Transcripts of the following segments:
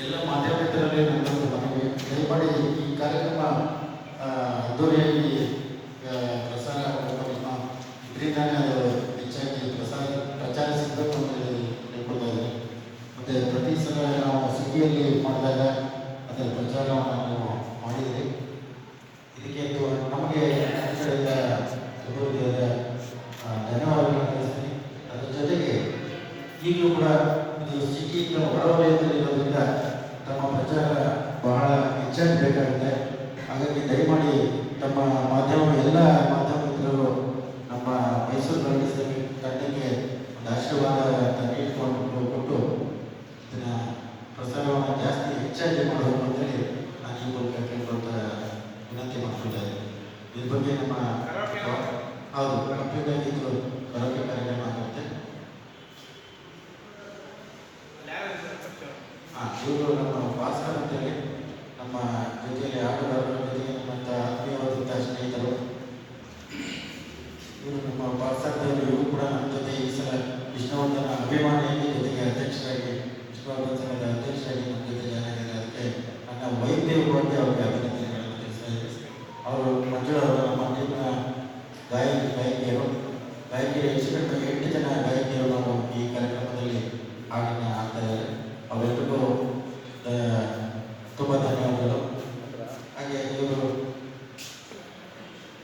ಎಲ್ಲ ಮಾಧ್ಯಮದಲ್ಲಿ ನನ್ನೊಂದು ಮನವಿ ದಯಮಾಡಿ ಈ ಕಾರ್ಯಕ್ರಮ ಅದ್ದೂರಿಯಾಗಿ ಪ್ರಸಾರ ನಿಮ್ಮ ಹೆಚ್ಚಾಗಿ ಪ್ರಸಾರ ಪ್ರಚಾರ ಸಿಗಬೇಕು ಅಂತ ಇದ್ದೀನಿ ಮತ್ತು ಪ್ರತಿ ಸಲ ನಾವು ಸುದ್ದಿಯಲ್ಲಿ ಮಾಡಿದಾಗ ಅದರ ಪ್ರಚಾರವನ್ನು ನಾವು ಮಾಡಿದ್ರಿ ಇದಕ್ಕೆ ಇದು ನಮಗೆ ಧನ್ಯವಾದಗಳನ್ನು ತಿಳಿಸ್ತೀನಿ. ಅದರ ಜೊತೆಗೆ ಈಗಲೂ ಕೂಡ ಇದು ಸಿಟಿಯಿಂದ ಹೊರವಲಯದಲ್ಲಿರೋದ್ರಿಂದ ತಮ್ಮ ಪ್ರಚಾರ ಬಹಳ ಹೆಚ್ಚಾಗಿ ಬೇಕಾಗುತ್ತೆ. ಹಾಗಾಗಿ ದಯಮಾಡಿ ತಮ್ಮ ಮಾಧ್ಯಮ ಎಲ್ಲ ಮಾಧ್ಯಮ ಮಿತ್ರರು ನಮ್ಮ ಮೈಸೂರು ರಂಗಿಸ ತಂಡಕ್ಕೆ ಒಂದು ಆಶೀರ್ವಾದ ಅಂತ ನೀಡಿಕೊಂಡು ಕೊಟ್ಟು ಇದನ್ನ ಪ್ರಸಾರವನ್ನು ಜಾಸ್ತಿ ಹೆಚ್ಚಾಗಿ ಮಾಡಬೇಕು ಅಂತೇಳಿ ನಾನು ಈ ಮೂಲಕ ಕೇಳ್ಕೊಳ್ತಾ ವಿನಂತಿ ಮಾಡ್ಕೊಳ್ತಾ ಇದ್ದೀನಿ. ಇದ್ರ ಬಗ್ಗೆ ನಮ್ಮ ಹೌದು ಕಂಪ್ಲೀಟ್ ಆಗಿದ್ದರು ಇದು ಇವರು ನಮ್ಮ ಪಾಸ್ ಅಂತೇಳಿ ನಮ್ಮ ಜೊತೆಯಲ್ಲಿ ಆಟಗಾರರ ಜೊತೆಗೆ ನಮ್ಮಂಥ ಆತ್ಮೀಯವಾದಂಥ ಸ್ನೇಹಿತರು, ಇವರು ನಮ್ಮ ಭಾಸ್ಕರ್ ದೇವರು ಇವರು ಕೂಡ ನಮ್ಮ ಜೊತೆ ಈ ಸಲ ವಿಷ್ಣುವರ್ಧನ ಅಭಿಮಾನಿಯಾಗಿ ಜೊತೆಗೆ ಅಧ್ಯಕ್ಷರಾಗಿ, ವಿಷ್ಣುವರ್ಧನ ಸಂಘದ ಅಧ್ಯಕ್ಷರಾಗಿ ನಮ್ಮ ಜೊತೆ ಜಾಯ್ನಾಗಿದ್ದಾರೆ ಅದಕ್ಕೆ ನನ್ನ ವೈದ್ಯವಾಗಿ ಅವರಿಗೆ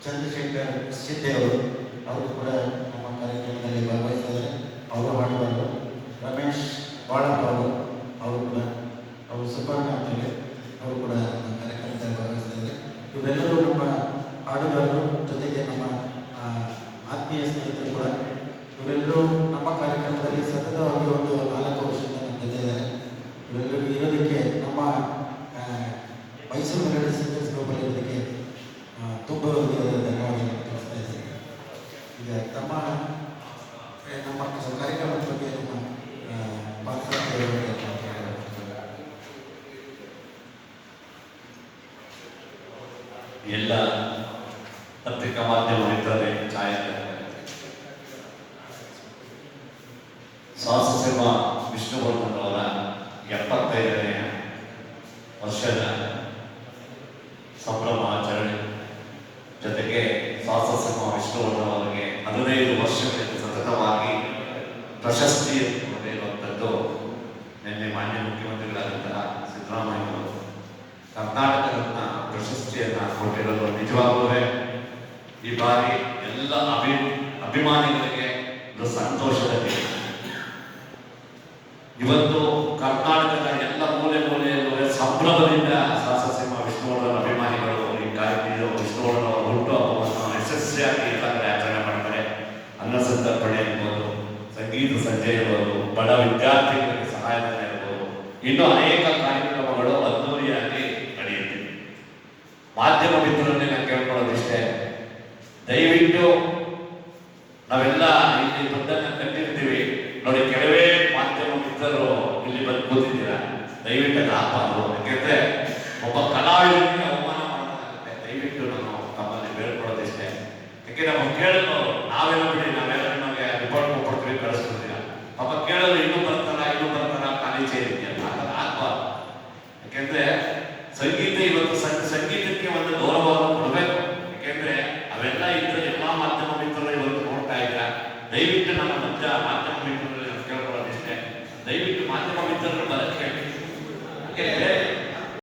ಚಂದ್ರಶೇಖರ್ ಸಿದ್ದೆ ಅವರು ಅವರು ಕೂಡ ನಮ್ಮ ಕಾರ್ಯಕ್ರಮದಲ್ಲಿ ಭಾಗವಹಿಸಿದ್ದಾರೆ. ಅವರು ಹಾಡುವರು ರಮೇಶ್ ಬಾಳಪ್ಪ ಅವರು ಅವರು ಕೂಡ, ಅವರು ಸುಬ್ಬಣ್ಣ ಅಂತೇಳಿ ಅವರು ಕೂಡ ನಮ್ಮ ಕಾರ್ಯಕ್ರಮದಲ್ಲಿ ಭಾಗವಹಿಸಿದ್ದಾರೆ. ಇವರೆಲ್ಲರೂ ನಮ್ಮ ಹಾಡುಗಾರರು, ಜೊತೆಗೆ ನಮ್ಮ ಆತ್ಮೀಯ ಸ್ನೇಹಿತರು ಕೂಡ, ಇವರೆಲ್ಲರೂ ನಮ್ಮ ಕಾರ್ಯಕ್ರಮದಲ್ಲಿ ಸತತವಾಗಿ ಒಂದು ನಮ್ಮ. ಎಲ್ಲ ಪತ್ರಿಕಾ ಮಾಧ್ಯಮ ಛಾಯಾಗ್ರಹ ಸ್ವಾಸಸೇವ ವಿಷ್ಣುವರ್ಧನ್ ಅವರ ಎಪ್ಪತ್ತೈದನೇ ವರ್ಷದ ಕೊಟ್ಟಿರೋದು ನಿಜವಾಗ್ಲೂ ಈ ಬಾರಿ ಎಲ್ಲ ಅಭಿ, ಅಭಿಮಾನಿಗಳಿಗೆ ಒಂದು ಸಂತೋಷದ ಇವತ್ತು ಕರ್ನಾಟಕದ ಎಲ್ಲ ಮೂಲೆ ಮೂಲೆಯಲ್ಲೂ ಸಂಭ್ರಮದಿಂದ ಶಾಸಸಿಂಹ ವಿಷ್ಣುವರ್ಧನ್ ಅಭಿಮಾನಿಗಳು ಈ ಕಾರ್ಯಕ್ರಮ ವಿಷ್ಣುವರ್ಧನ್ ಅವರ ಹುಟ್ಟುಹಬ್ಬವನ್ನು ಯಶಸ್ವಿಯಾಗಿ ಎಲ್ಲಂದ್ರೆ ಆಚರಣೆ ಮಾಡ್ತಾರೆ ಅನ್ನ ಸಂತರ್ಪಣೆ ಇರ್ಬೋದು, ಸಂಗೀತ ಸಂಜೆ ಇರ್ಬೋದು, ಬಡ ವಿದ್ಯಾರ್ಥಿಗಳಿಗೆ ಸಹಾಯಧನ ಇರ್ಬೋದು, ಇನ್ನು ಅನೇಕ ಮಾಧ್ಯಮ ಮಿತ್ರರನ್ನೇ ನಾನು ಕೇಳ್ಕೊಳ್ಳೋದಿಷ್ಟೇ ದಯವಿಟ್ಟು ನಾವೆಲ್ಲ ಇಲ್ಲಿ ಬಂದನ್ನು ಕಂಡಿರ್ತೀವಿ. ನೋಡಿ, ಕೆಲವೇ ಮಾಧ್ಯಮ ಮಿತ್ರರು ಇಲ್ಲಿ ಬಂದು ಕೂತಿದ್ದೀರಾ? ದಯವಿಟ್ಟು ಹಾಕಬಾರ್ದು. ಯಾಕೆಂದ್ರೆ ಒಬ್ಬ ಕಲಾವಿದನಿಗೆ ಅವಮಾನ ಮಾಡೋದಾಗುತ್ತೆ ದಯವಿಟ್ಟು ನಾನು ತಮ್ಮಲ್ಲಿ ಬೇಡ್ಕೊಳ್ಳೋದಿಷ್ಟೇ ಯಾಕೆ ನಾವು ಕೇಳಲು ನಾವೆಲ್ಲ ಬಿಡಿ ನಾವೆಲ್ಲ ನಮಗೆ ರಿಪೋರ್ಟ್ ಕೊಡ್ತೀವಿ ಕಳಿಸ್ಕೊಡ್ತೀರ ಪಾಪ ಕೇಳಲು ಇನ್ನೂ ಬರ್ತಾರ ಇನ್ನೂ ಬರ್ತಾರ, ಖಾಲಿ ಸೇರಿದೆಯಲ್ಲ ಅದನ್ನ ಯಾಕೆಂದ್ರೆ ಸಂಗೀತ ಇವತ್ತು ಸಂ- ಸಂಗೀತಕ್ಕೆ ಒಂದು ಗೌರವವನ್ನು ಕೊಡಬೇಕು ಯಾಕೆಂದ್ರೆ ಅವೆಲ್ಲ ಇದ್ರೆ ಎಲ್ಲಾ ಮಾಧ್ಯಮ ಮಿತ್ರರು ಇವತ್ತು ನೋಡ್ತಾ ಇದ್ರ ದಯವಿಟ್ಟು ನಮ್ಮ ಮಧ್ಯ ಮಾಧ್ಯಮ